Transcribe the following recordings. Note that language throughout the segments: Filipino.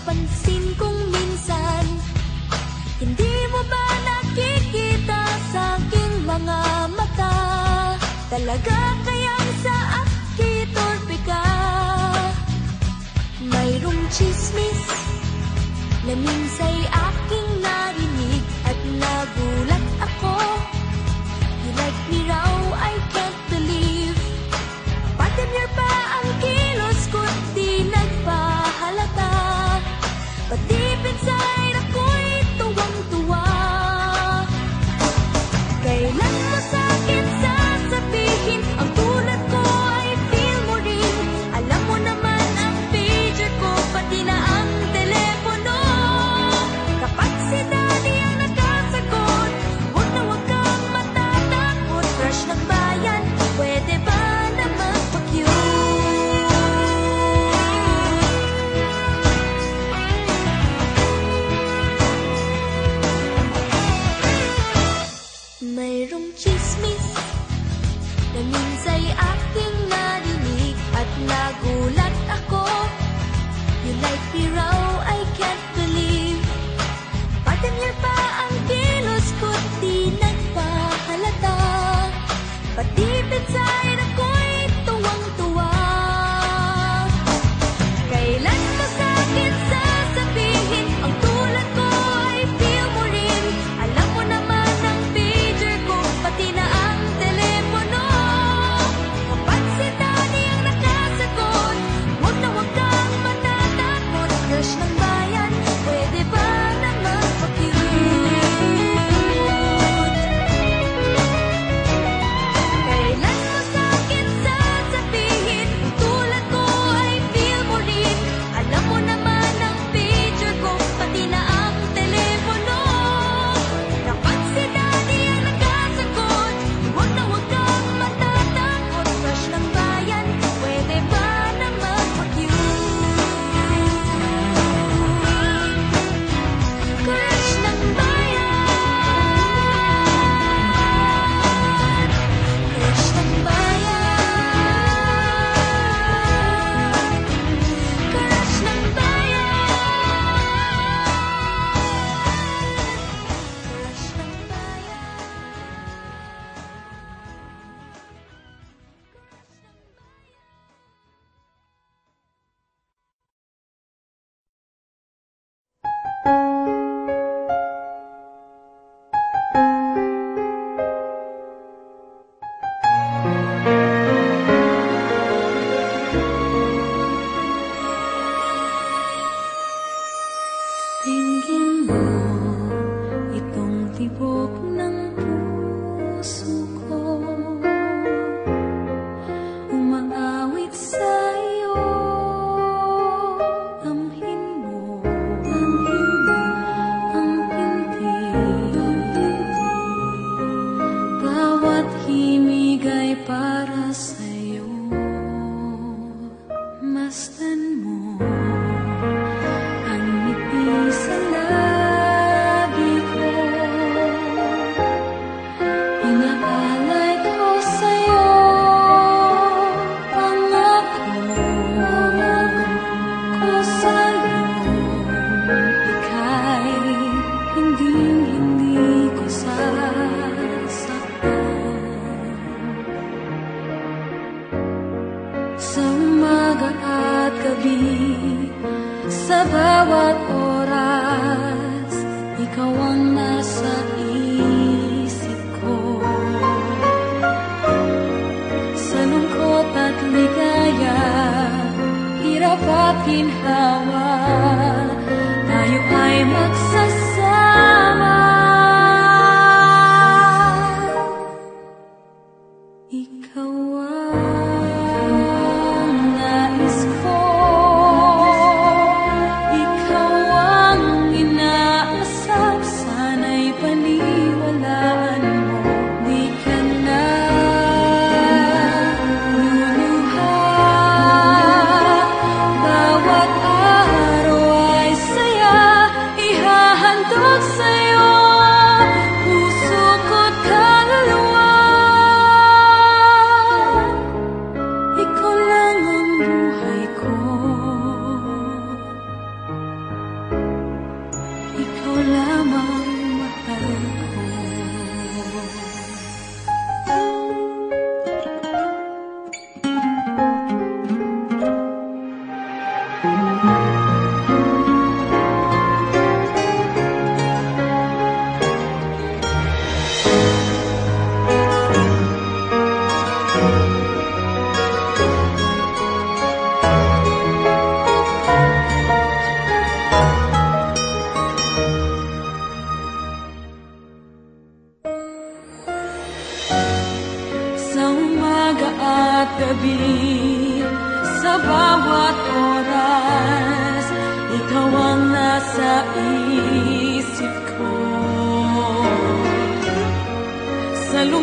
napapansin kong minsan Hindi mo ba nakikita sa aking mga mata? Talaga kayang sa akin torpe ka Mayroong chismis na minsay ako thinking Sa bawat oras, ikaw ang nasa isip ko. Sa lungkot at ligaya, hirap at ginhawa, tayo ay magsasabi.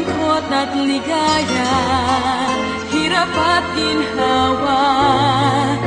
Lungkot at ligaya, hirap at ginhawa.